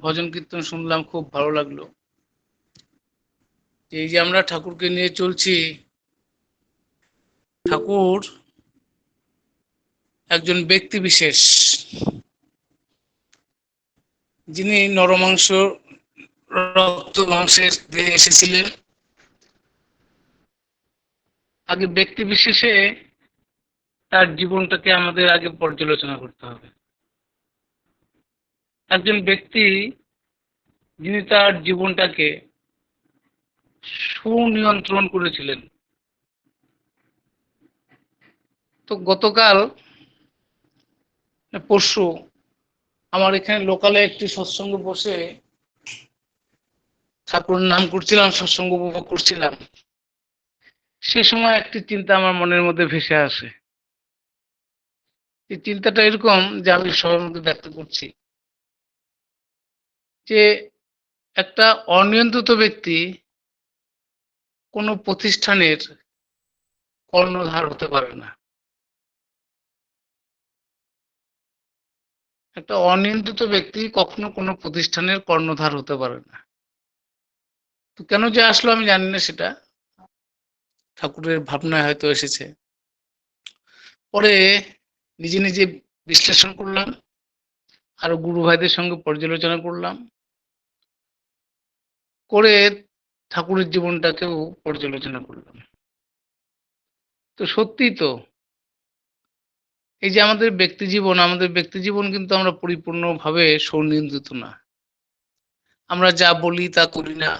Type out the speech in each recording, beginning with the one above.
ভজন কীর্তন শুনলাম, খুব ভালো লাগল। এই যে আমরা ঠাকুরকে নিয়ে চলছি, ঠাকুর একজন ব্যক্তি বিশেষ। যিনি নরমাংস, রক্ত মাংসের দেহে এসেছিলেন। আগে ব্যক্তি বিশেষে তার জীবনটাকে আমাদের আগে পর্যালোচনা করতে হবে। একজন ব্যক্তি যিনি তার জীবনটাকে সুনিয়ন্ত্রণ করেছিলেন। তো গতকাল পরশু আমার এখানে লোকালে একটি সৎসঙ্গ বসে ঠাকুরের নাম করছিলাম, সৎসঙ্গ উপভোগ করছিলাম। সে সময় একটি চিন্তা আমার মনের মধ্যে ভেসে আসে। এই চিন্তাটা এরকম যে আমি সবার মধ্যে ব্যক্ত করছি। যে একটা অনিয়ন্ত্রিত ব্যক্তি কোনো প্রতিষ্ঠানের কর্ণধার হতে পারে না। একটা অনিয়ন্ত্রিত ব্যক্তি কখনো কোনো প্রতিষ্ঠানের কর্ণধার হতে পারে না। তো কেন যে আসলো আমি জানি না সেটা। ঠাকুরের ভাবনায় হয়তো এসেছে। পরে নিজে নিজে বিশ্লেষণ করলাম। আরও গুরু ভাইদের সঙ্গে পর্যালোচনা করলাম। করে ঠাকুরের জীবনটাকেও পর্যালোচনা করলাম। তো সত্যি তো, এই যে আমাদের ব্যক্তি জীবন, আমাদের ব্যক্তি জীবন কিন্তু আমরা পরিপূর্ণভাবে সুনিয়ন্ত্রিত না। আমরা যা বলি তা করি না,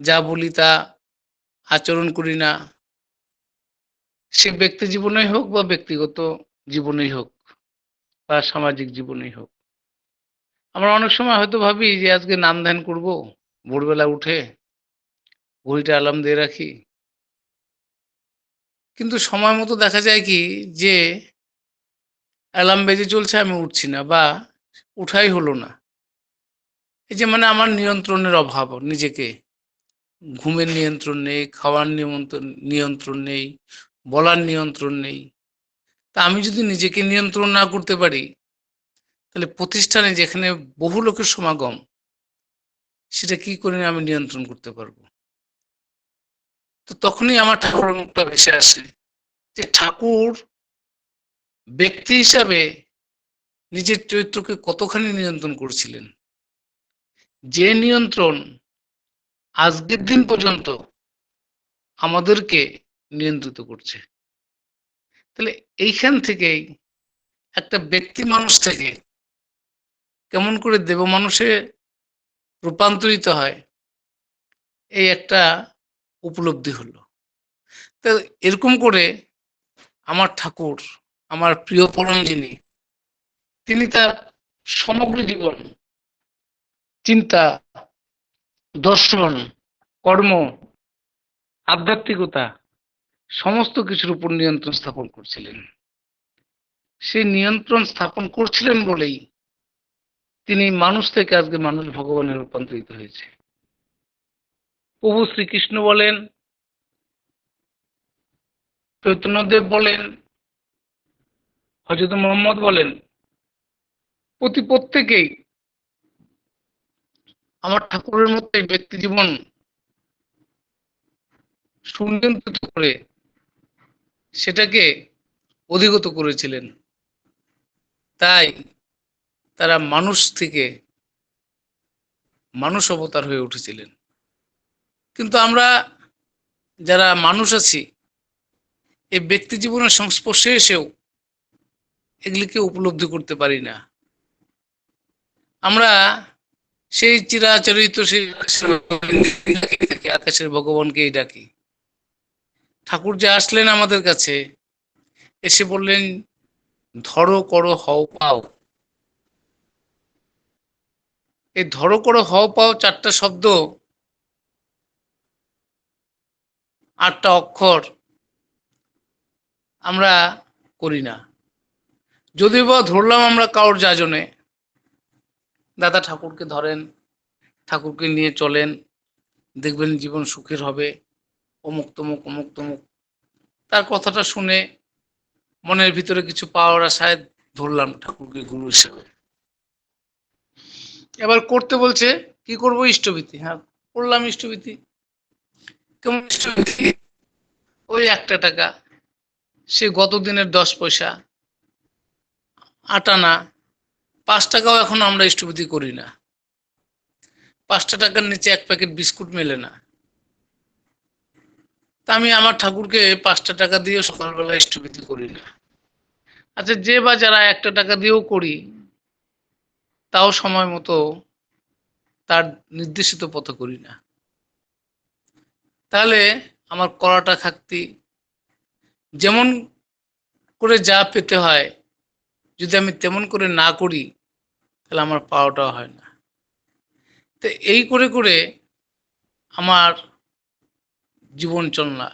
যা বলি তা আচরণ করি না। সে ব্যক্তি জীবনেই হোক বা ব্যক্তিগত জীবনেই হোক বা সামাজিক জীবনেই হোক। আমরা অনেক সময় হয়তো ভাবি যে আজকে নাম ধ্যান করব ভোরবেলা উঠে ঘড়িটা অ্যালার্ম দিয়ে রাখি। কিন্তু সময় মতো দেখা যায় কি যে অ্যালার্ম বেজে চলছে আমি উঠছি না বা উঠাই হলো না। এই যে মানে আমার নিয়ন্ত্রণের অভাব, নিজেকে ঘুমের নিয়ন্ত্রণ নেই, খাওয়ার নিয়ন্ত্রণ নিয়ন্ত্রণ নেই, বলার নিয়ন্ত্রণ নেই। তা আমি যদি নিজেকে নিয়ন্ত্রণ না করতে পারি, তাহলে প্রতিষ্ঠানে যেখানে বহু লোকের সমাগম সেটা কি করে আমি নিয়ন্ত্রণ করতে পারব? তো তখনই আমার ঠাকুরের মুখটা ভেসে আসে যে ঠাকুর ব্যক্তি হিসাবে নিজের চরিত্রকে কতখানি নিয়ন্ত্রণ করছিলেন? যে নিয়ন্ত্রণ আজকের দিন পর্যন্ত আমাদেরকে নিয়ন্ত্রিত করছে। তাহলে এইখান থেকেই একটা ব্যক্তি মানুষ থেকে কেমন করে দেব মানুষে রূপান্তরিত হয়। এই একটা উপলব্ধি হলো। তো এরকম করে আমার ঠাকুর, আমার প্রিয় পরম যিনি তিনি তার সমগ্র জীবন, চিন্তা, দর্শন, কর্ম, আধ্যাত্মিকতা, সমস্ত কিছুর উপর নিয়ন্ত্রণ স্থাপন করছিলেন। সেই নিয়ন্ত্রণ স্থাপন করছিলেন বলেই তিনি মানুষ থেকে আজকে মানুষ ভগবানের রূপান্তরিত হয়েছে। প্রভু শ্রীকৃষ্ণ বলেন, চৈতন্যদেব বলেন হজরত মোহাম্মদ বলেন, প্রতি প্রত্যেকেই আমার ঠাকুরের মধ্যে ব্যক্তি জীবন সুনিয়ন্ত্রিত করে সেটাকে অধিগত করেছিলেন। তাই তারা মানুষ থেকে মানুষ অবতার হয়ে উঠেছিলেন। কিন্তু আমরা যারা মানুষ আছি এই ব্যক্তি জীবনের সংস্পর্শে এসেও এগুলিকে উপলব্ধি করতে পারি না। আমরা সেই চিরাচরিত সেই আকাশের ভগবানকেই ডাকি। ঠাকুর যে আসলেন আমাদের কাছে, এসে বললেন, ধরো, করো, হও, পাও। এই ধরো করো হও পাও চারটা শব্দ, আটটা অক্ষর আমরা করি না। যদিও বা ধরলাম আমরা কারোর যাজনে, দাদা ঠাকুরকে ধরেন, ঠাকুরকে নিয়ে চলেন, দেখবেন জীবন সুখের হবে, অমুক তমুক অমুক তমুক। তার কথাটা শুনে মনের ভিতরে কিছু পাওয়ার আশায় ধরলাম ঠাকুরকে গুরু হিসেবে। এবার করতে বলছে, কি করব? ইষ্টভীতি। হ্যাঁ করলাম ইষ্টভীতি। কেমন ইষ্টভীতি? ওই একটা টাকা। সে গত দিনের দশ পয়সা। আটানা পাঁচ টাকাও এখন আমরা ইষ্টভীতি করি না। পাঁচটা টাকার নিচে এক প্যাকেট বিস্কুট মেলে না। তা আমি আমার ঠাকুরকে পাঁচটা টাকা দিয়ে সকালবেলা ইষ্টভীতি করি না। আচ্ছা যে বা যারা একটা টাকা দিয়েও করি তাও সময় মতো তার নির্দেশিত পথে করি না। তাহলে আমার করাটা খাক্তি। যেমন করে যা পেতে হয়, যদি আমি তেমন করে না করি, তাহলে আমার পাওয়াটাও হয় না। তো এই করে করে আমার জীবন চলনা।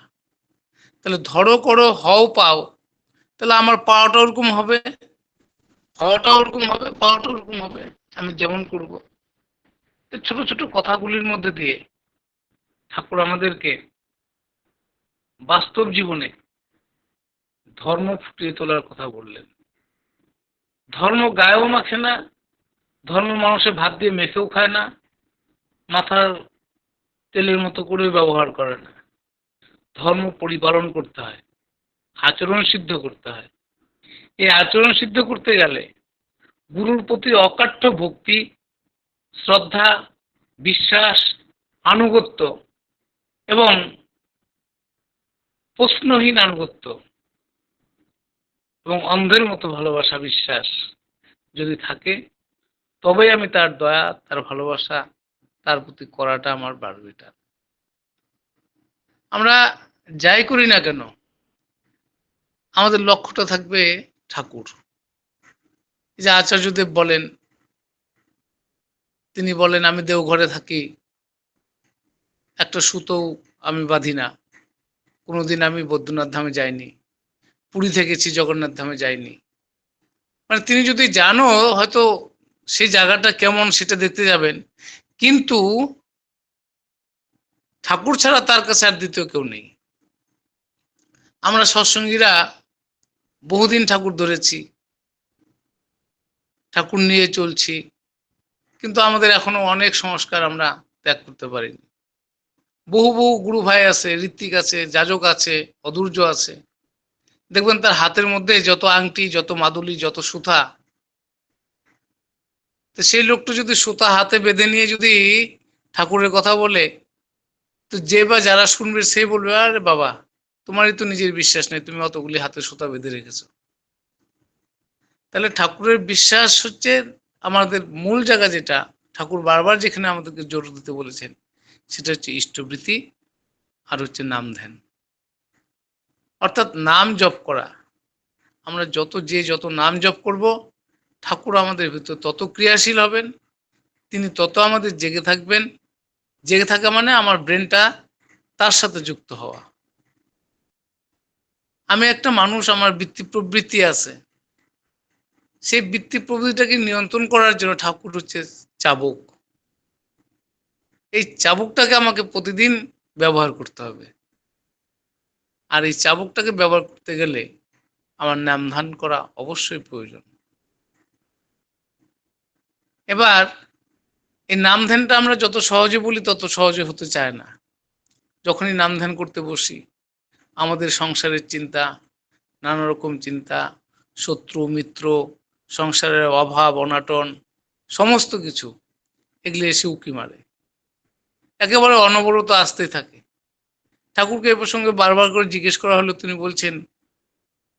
তাহলে ধরো করো, হও পাও, তাহলে আমার পাওয়াটা ওরকম হবে। হওয়াটা ওরকম হবে পাওয়াটা ওরকম হবে, আমি যেমন করব। ছোট ছোট কথাগুলির মধ্যে দিয়ে ঠাকুর আমাদেরকে বাস্তব জীবনে ধর্ম ফুটিয়ে তোলার কথা বললেন। ধর্ম গায়েও মাখে না, ধর্ম মানুষের ভাত দিয়ে মেখেও খায় না, মাথার তেলের মতো করে ব্যবহার করে না। ধর্ম পরিপালন করতে হয়, আচরণ সিদ্ধ করতে হয়। এই আচরণ সিদ্ধ করতে গেলে গুরুর প্রতি অকাঠ্য ভক্তি, শ্রদ্ধা, বিশ্বাস, আনুগত্য এবং প্রশ্নহীন আনুগত্য এবং অন্ধের মতো ভালোবাসা বিশ্বাস যদি থাকে, তবেই আমি তার দয়া, তার ভালোবাসা, তার প্রতি করাটা আমার বাড়বে আমরা যাই করি না কেন আমাদের লক্ষ্যটা থাকবে ঠাকুর। যে আচার্যদেব বলেন, তিনি বলেন, আমি দেওঘরে থাকি, একটা সুতো আমি বাঁধি না। কোনোদিন আমি বৈদ্যনাথ ধামে যাইনি, পুরী থেকেছি জগন্নাথ ধামে যাইনি। মানে তিনি যদি জানো, হয়তো সেই জায়গাটা কেমন সেটা দেখতে যাবেন। কিন্তু ঠাকুর ছাড়া তার কাছে আর দ্বিতীয় কেউ নেই। আমরা সৎসঙ্গীরা বহুদিন ঠাকুর ধরেছি। ঠাকুর নিয়ে চলছি। কিন্তু আমাদের এখনও অনেক সংস্কার আমরা ত্যাগ করতে পারিনি। বহু বহু গুরু ভাই আছে, ঋত্বিক আছে, যাজক আছে, অধূর্য আছে। দেখবেন তার হাতের মধ্যে যত আংটি, যত মাদুলি, যত সুতা, তো সেই লোকটা যদি সুতা হাতে বেঁধে নিয়ে যদি ঠাকুরের কথা বলে, তো যে বা যারা শুনবে সে বলবে, আরে বাবা তোমারই তো নিজের বিশ্বাস নেই, তুমি অতগুলি হাতে সুতা বেঁধে রেখেছো। তাহলে ঠাকুরের বিশ্বাস হচ্ছে আমাদের মূল জায়গা যেটা, ঠাকুর বারবার যেখানে আমাদেরকে জোর দিতে বলেছেন, সেটা হচ্ছে ইষ্টবৃত্তি আর হচ্ছে নাম ধ্যান। অর্থাৎ নাম জপ করা। আমরা যত যে যত নাম জপ করব, ঠাকুর আমাদের ভিতর তত ক্রিয়াশীল হবেন, তিনি তত আমাদের জেগে থাকবেন। জেগে থাকা মানে আমার ব্রেনটা তার সাথে যুক্ত হওয়া। আমি একটা মানুষ, আমার বৃত্তি প্রবৃত্তি আছে। সেই বৃত্তি প্রবৃত্তিটাকে নিয়ন্ত্রণ করার জন্য ঠাকুর হচ্ছে চাবুক। এই চাবুকটাকে আমাকে প্রতিদিন ব্যবহার করতে হবে। আর এই চাবুকটাকে ব্যবহার করতে গেলে আমার নাম ধান করা অবশ্যই প্রয়োজন। এবার এই নাম ধ্যানটা আমরা যত সহজে বলি, তত সহজে হতে চায় না। যখনই নাম ধ্যান করতে বসি আমাদের সংসারের চিন্তা, নানা রকম চিন্তা, শত্রু, মিত্র, সংসারের অভাব, অনাটন, সমস্ত কিছু এগুলি এসে উকি মারে। একেবারে অনবরত আসতেই থাকে। ঠাকুরকে এ প্রসঙ্গে বারবার করে জিজ্ঞেস করা হলো, তিনি বলছেন,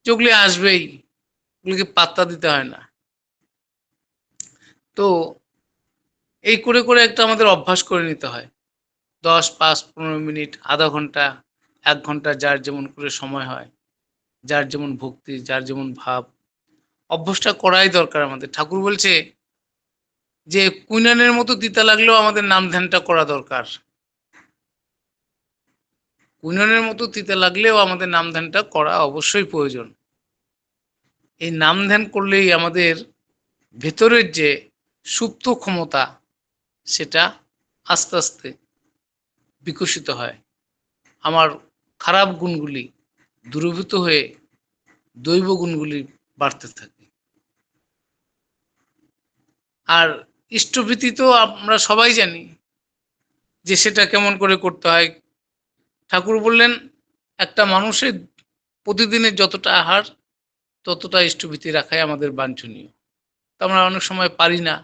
যেগুলি আসবেই, ওগুলিকে পাত্তা দিতে হয় না। তো এই করে করে একটা আমাদের অভ্যাস করে নিতে হয়। দশ, পাঁচ, পনেরো মিনিট, আধা ঘণ্টা এক ঘণ্টা যার যেমন করে সময় হয়, যার যেমন ভক্তি, যার যেমন ভাব। অভ্যাসটা করাই দরকার আমাদের। ঠাকুর বলছে যে, কুইনানের মতো দিতে লাগলেও আমাদের নাম ধ্যানটা করা দরকার। কুইনানের মতো তিতে লাগলেও আমাদের নাম ধ্যানটা করা অবশ্যই প্রয়োজন। এই নাম ধ্যান করলেই আমাদের ভেতরের যে সুপ্ত ক্ষমতা, সেটা আস্তে আস্তে বিকশিত হয়। আমার খারাপ গুণগুলি দূরীভূত হয়ে দৈব গুণগুলি বাড়তে থাকে। আর ইষ্টভীতি তো আমরা সবাই জানি যে সেটা কেমন করে করতে হয়। ঠাকুর বললেন, একটা মানুষের প্রতিদিনের যতটা আহার, ততটা ইষ্টভীতি রাখাই আমাদের বাঞ্ছনীয়। তো আমরা অনেক সময় পারি না,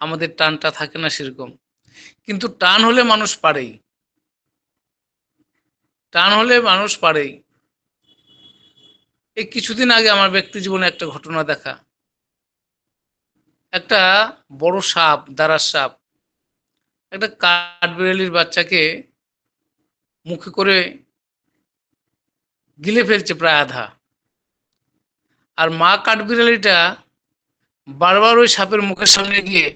আমাদের টানটা থাকে না সেরকম। কিন্তু টান হলে মানুষ পারেই। টান হলে মানুষ পারেই। এই কিছুদিন আগে আমার ব্যক্তি জীবনে একটা ঘটনা দেখা। একটা বড় সাপ দাঁড়ার সাপ, একটা কাঠবিড়ালির বাচ্চাকে মুখে করে গিলে ফেলছে প্রায় আধা। আর মা কাঠবিড়ালিটা বারবার ওই সাপের মুখের সামনে গিয়ে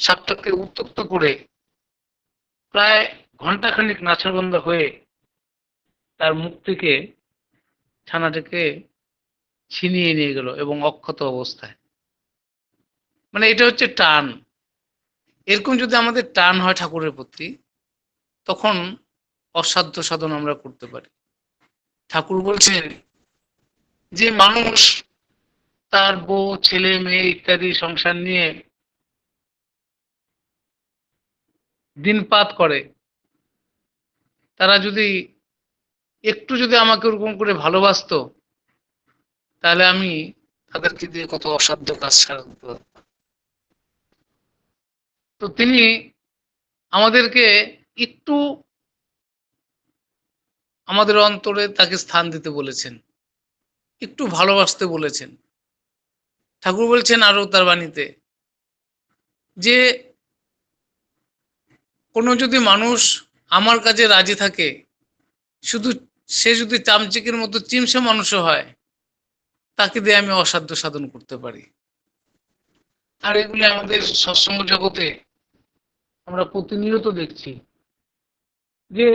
সাপটাকে উত্তক্ত করে প্রায় ঘন্টাখানিক নাছাবন্ধ হয়ে তার মুখ থেকে ছানাটাকে ছিনিয়ে নিয়ে গেল এবং অক্ষত অবস্থায়। মানে এটা হচ্ছে টান। এরকম যদি আমাদের টান হয় ঠাকুরের প্রতি, তখন অসাধ্য সাধন আমরা করতে পারি। ঠাকুর বলছেন যে মানুষ তার বউ, ছেলে, মেয়ে ইত্যাদি সংসার নিয়ে দিনপাত করে। তারা যদি একটু যদি আমাকে ওরকম করে ভালোবাসতো, তাহলে আমি তাদেরকে দিয়ে কত অসাধ্য কাজ পারতাম। তো তিনি আমাদেরকে একটু আমাদের অন্তরে তাকে স্থান দিতে বলেছেন, একটু ভালোবাসতে বলেছেন ঠাকুর বলছেন আরও তার বাণীতে যে কোনো যদি মানুষ আমার কাছে রাজি থাকে। শুধু, সে যদি চামচিকের মতো চিমসে মানুষও হয়, তাকে দিয়ে আমি অসাধ্য সাধন করতে পারি। আর এগুলি আমাদের সৎসঙ্গ জগতে আমরা প্রতিনিয়ত দেখছি যে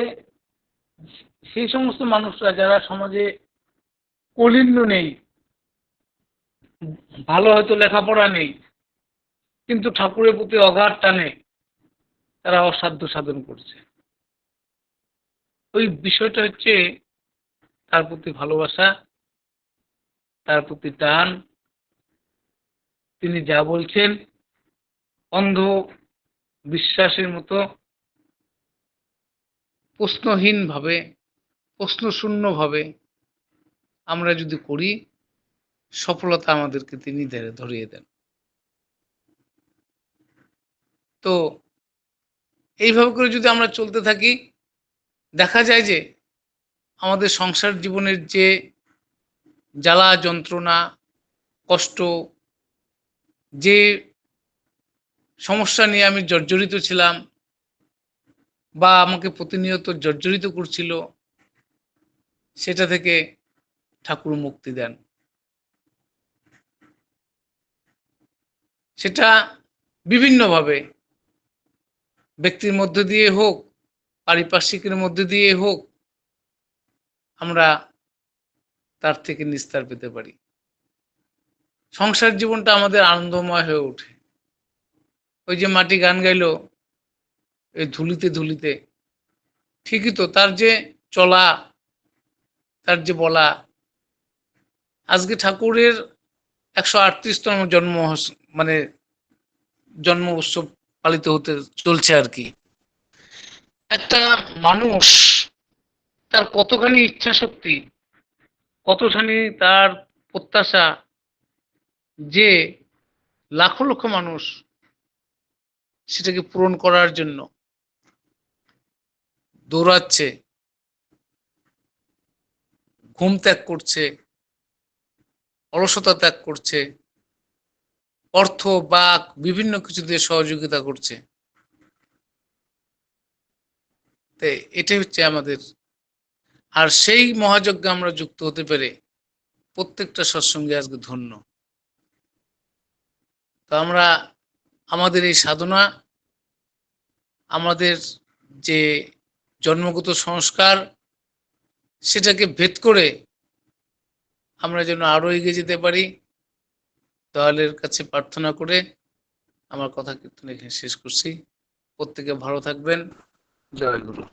সেই সমস্ত মানুষরা যারা সমাজে কলিন্য নেই, ভালো হয়তো লেখাপড়া নেই, কিন্তু ঠাকুরের প্রতি অগাধ টানে, তারা অসাধ্য সাধন করছে। ওই বিষয়টা হচ্ছে তার প্রতি ভালোবাসা, তার প্রতি টান। তিনি যা বলছেন অন্ধ বিশ্বাসের মতো প্রশ্নহীন ভাবে প্রশ্নশূন্য ভাবে আমরা যদি করি, সফলতা আমাদেরকে তিনি ধরে, ধরিয়ে দেন। তো, এইভাবে করে যদি আমরা চলতে থাকি দেখা যায় যে আমাদের সংসার জীবনের যে জ্বালা, যন্ত্রণা, কষ্ট, যে সমস্যা নিয়ে আমি জর্জরিত ছিলাম বা আমাকে প্রতিনিয়ত জর্জরিত করছিল, সেটা থেকে ঠাকুর মুক্তি দেন। সেটা বিভিন্নভাবে ব্যক্তির মধ্য দিয়ে হোক পারিপার্শ্বিকের মধ্যে দিয়ে হোক, আমরা তার থেকে নিস্তার পেতে পারি। সংসার জীবনটা আমাদের আনন্দময় হয়ে ওঠে। ওই যে মাটি গান গাইলো, এই ধুলিতে ধুলিতে, ঠিকই তো, তার যে চলা, তার যে বলা, আজকে ঠাকুরের একশো আটত্রিশতম জন্ম মানে জন্ম উৎসব পালিত হতে চলছে আর কি। একটা মানুষ, তার কতখানি ইচ্ছা শক্তি কতখানি তার প্রত্যাশা যে লাখো লক্ষ মানুষ সেটাকে পূরণ করার জন্য দৌড়াচ্ছে, ঘুম ত্যাগ করছে, অলসতা ত্যাগ করছে, অর্থ বা বিভিন্ন কিছু দিয়ে সহযোগিতা করছে। তাই এটাই হচ্ছে আমাদের। আর সেই মহাযজ্ঞে আমরা যুক্ত হতে পেরে প্রত্যেকটা সৎসঙ্গে আজকে ধন্য। তো আমরা আমাদের এই সাধনা, আমাদের যে জন্মগত সংস্কার, সেটাকে ভেদ করে আমরা যেন আরও এগিয়ে যেতে পারি, দয়ালের কাছে প্রার্থনা করে আমার কথা কীর্তন এখানে শেষ করছি। প্রত্যেকে ভালো থাকবেন। জয় গুরু